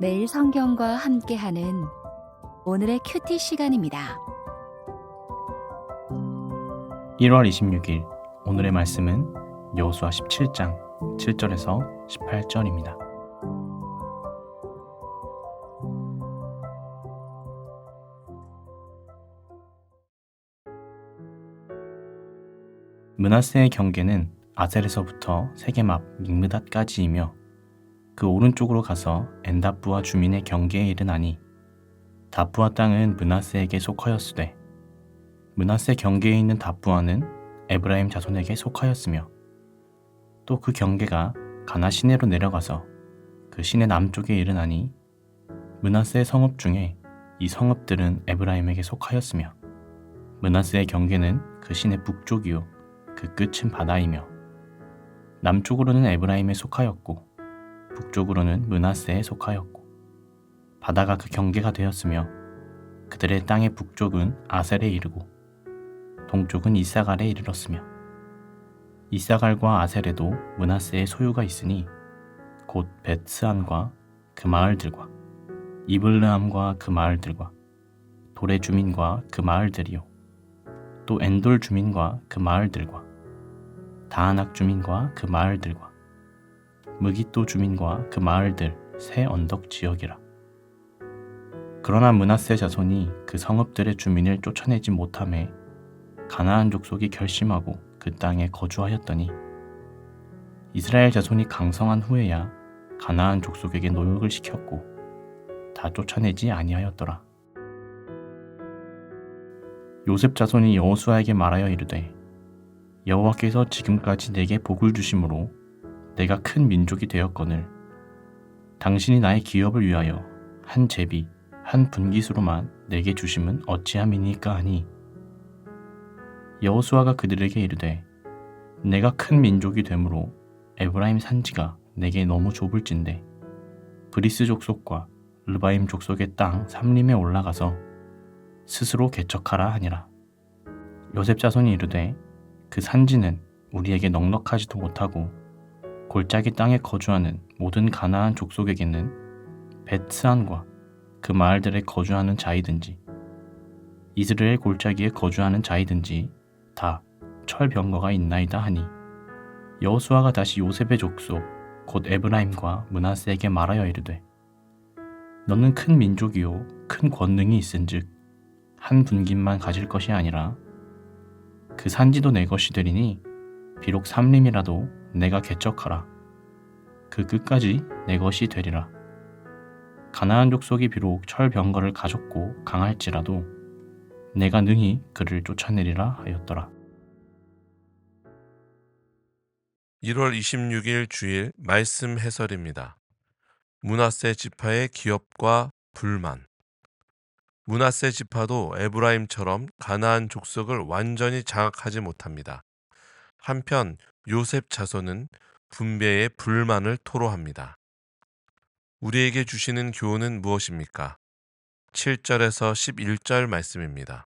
매일 성경과 함께하는 오늘의 큐티 시간입니다. 1월 26일 오늘의 말씀은 여호수아 17장 7절에서 18절입니다. 문하세의 경계는 아셀에서부터 세겜 앞 믹므닷까지이며 그 오른쪽으로 가서 엔다프와 주민의 경계에 이르나니 다프와 땅은 문하세에게 속하였으되 문하세 경계에 있는 다프아는 에브라임 자손에게 속하였으며 또 그 경계가 가나 시내로 내려가서 그 시내 남쪽에 이르나니 문하세의 성읍 중에 이 성읍들은 에브라임에게 속하였으며 문하세의 경계는 그 시내 북쪽이요 그 끝은 바다이며 남쪽으로는 에브라임에 속하였고 북쪽으로는 문하세에 속하였고 바다가 그 경계가 되었으며 그들의 땅의 북쪽은 아셀에 이르고 동쪽은 이사갈에 이르렀으며 이사갈과 아셀에도 문하세의 소유가 있으니 곧 베스안과 그 마을들과 이블르함과 그 마을들과 돌의 주민과 그 마을들이요 또 엔돌 주민과 그 마을들과 다하낙 주민과 그 마을들과 무기또 주민과 그 마을들 새 언덕 지역이라 그러나 문하세 자손이 그 성읍들의 주민을 쫓아내지 못함에 가나안 족속이 결심하고 그 땅에 거주하였더니 이스라엘 자손이 강성한 후에야 가나안 족속에게 노역을 시켰고 다 쫓아내지 아니하였더라. 요셉 자손이 여호수아에게 말하여 이르되 여호와께서 지금까지 내게 복을 주심으로 내가 큰 민족이 되었거늘. 당신이 나의 기업을 위하여 한 제비 한 분기수로만 내게 주심은 어찌함이니까 하니? 여호수아가 그들에게 이르되 내가 큰 민족이 되므로 에브라임 산지가 내게 너무 좁을진데 브리스 족속과 르바임 족속의 땅 삼림에 올라가서 스스로 개척하라 하니라. 요셉 자손이 이르되 그 산지는 우리에게 넉넉하지도 못하고 골짜기 땅에 거주하는 모든 가나안 족속에게는 베트안과 그 마을들에 거주하는 자이든지 이스라엘 골짜기에 거주하는 자이든지 다 철병거가 있나이다 하니 여호수아가 다시 요셉의 족속 곧 에브라임과 문하세에게 말하여 이르되 너는 큰 민족이요 큰 권능이 있은즉 한 분깃만 가질 것이 아니라 그 산지도 내 것이 되리니 비록 삼림이라도 내가 개척하라 그 끝까지 내 것이 되리라 가나안 족속이 비록 철병거를 가졌고 강할지라도 내가 능히 그를 쫓아내리라 하였더라. 1월 26일 주일 말씀 해설입니다. 문하세 지파의 기업과 불만. 문하세 지파도 에브라임처럼 가나안 족속을 완전히 장악하지 못합니다. 한편 요셉 자손은 분배의 불만을 토로합니다. 우리에게 주시는 교훈은 무엇입니까? 7절에서 11절 말씀입니다.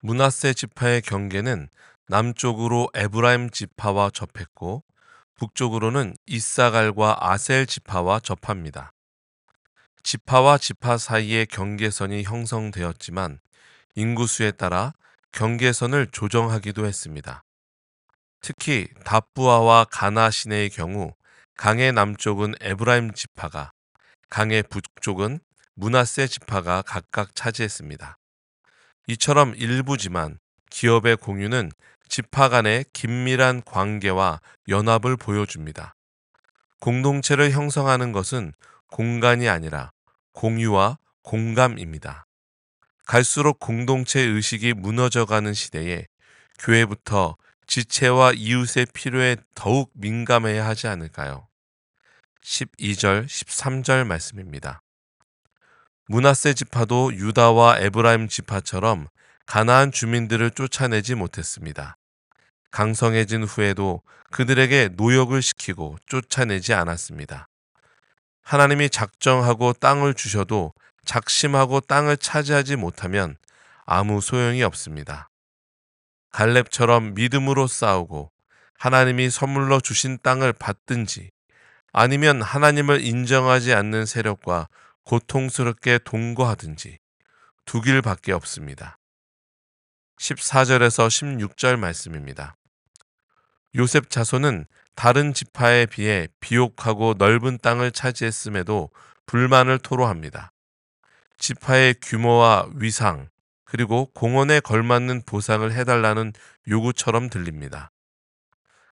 문하세 지파의 경계는 남쪽으로 에브라임 지파와 접했고 북쪽으로는 이사갈과 아셀 지파와 접합니다. 지파와 지파 사이의 경계선이 형성되었지만 인구수에 따라 경계선을 조정하기도 했습니다. 특히 다부아와 가나 시내의 경우 강의 남쪽은 에브라임 지파가, 강의 북쪽은 문하세 지파가 각각 차지했습니다. 이처럼 일부지만 기업의 공유는 지파 간의 긴밀한 관계와 연합을 보여줍니다. 공동체를 형성하는 것은 공간이 아니라 공유와 공감입니다. 갈수록 공동체 의식이 무너져가는 시대에 교회부터 지체와 이웃의 필요에 더욱 민감해야 하지 않을까요? 12절, 13절 말씀입니다. 문하세 지파도 유다와 에브라임 지파처럼 가나안 주민들을 쫓아내지 못했습니다. 강성해진 후에도 그들에게 노역을 시키고 쫓아내지 않았습니다. 하나님이 작정하고 땅을 주셔도 작심하고 땅을 차지하지 못하면 아무 소용이 없습니다. 갈렙처럼 믿음으로 싸우고 하나님이 선물로 주신 땅을 받든지 아니면 하나님을 인정하지 않는 세력과 고통스럽게 동거하든지 두 길밖에 없습니다. 14절에서 16절 말씀입니다. 요셉 자손은 다른 지파에 비해 비옥하고 넓은 땅을 차지했음에도 불만을 토로합니다. 지파의 규모와 위상, 그리고 공원에 걸맞는 보상을 해달라는 요구처럼 들립니다.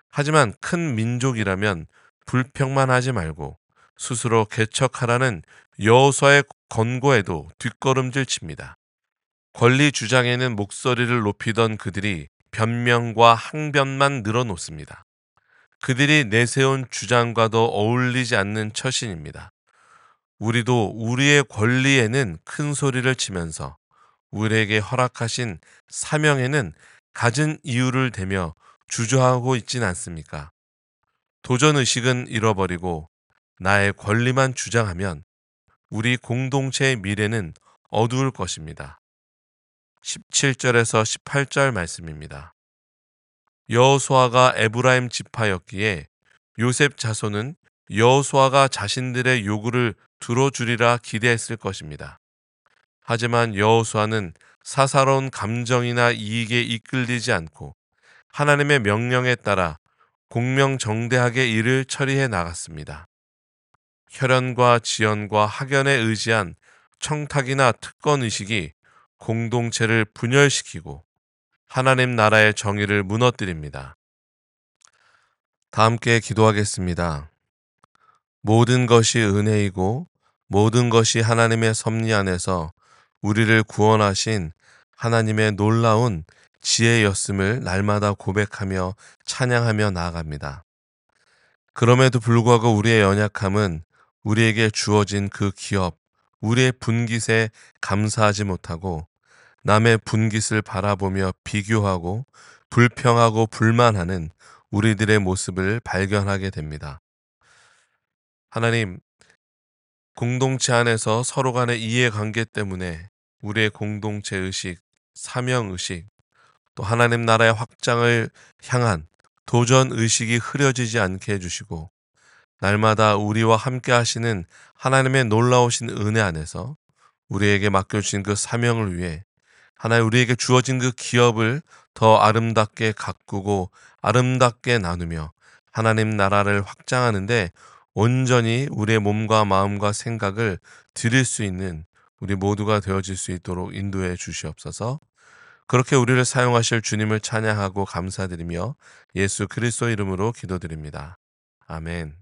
하지만 큰 민족이라면 불평만 하지 말고 스스로 개척하라는 여호수아의 권고에도 뒷걸음질 칩니다. 권리 주장에는 목소리를 높이던 그들이 변명과 항변만 늘어놓습니다. 그들이 내세운 주장과도 어울리지 않는 처신입니다. 우리도 우리의 권리에는 큰 소리를 치면서 우리에게 허락하신 사명에는 갖은 이유를 대며 주저하고 있진 않습니까? 도전 의식은 잃어버리고 나의 권리만 주장하면 우리 공동체의 미래는 어두울 것입니다. 17절에서 18절 말씀입니다. 여호수아가 에브라임 지파였기에 요셉 자손은 여호수아가 자신들의 요구를 들어주리라 기대했을 것입니다. 하지만 여호수아는 사사로운 감정이나 이익에 이끌리지 않고 하나님의 명령에 따라 공명정대하게 일을 처리해 나갔습니다. 혈연과 지연과 학연에 의지한 청탁이나 특권 의식이 공동체를 분열시키고 하나님 나라의 정의를 무너뜨립니다. 다 함께 기도하겠습니다. 모든 것이 은혜이고 모든 것이 하나님의 섭리 안에서 우리를 구원하신 하나님의 놀라운 지혜였음을 날마다 고백하며 찬양하며 나아갑니다. 그럼에도 불구하고 우리의 연약함은 우리에게 주어진 그 기업, 우리의 분깃에 감사하지 못하고 남의 분깃을 바라보며 비교하고 불평하고 불만하는 우리들의 모습을 발견하게 됩니다. 하나님, 공동체 안에서 서로 간의 이해관계 때문에 우리의 공동체 의식, 사명 의식, 또 하나님 나라의 확장을 향한 도전 의식이 흐려지지 않게 해주시고, 날마다 우리와 함께 하시는 하나님의 놀라우신 은혜 안에서 우리에게 맡겨주신 그 사명을 위해 하나님 우리에게 주어진 그 기업을 더 아름답게 가꾸고 아름답게 나누며 하나님 나라를 확장하는데 온전히 우리의 몸과 마음과 생각을 드릴 수 있는 우리 모두가 되어질 수 있도록 인도해 주시옵소서. 그렇게 우리를 사용하실 주님을 찬양하고 감사드리며 예수 그리스도 이름으로 기도드립니다. 아멘.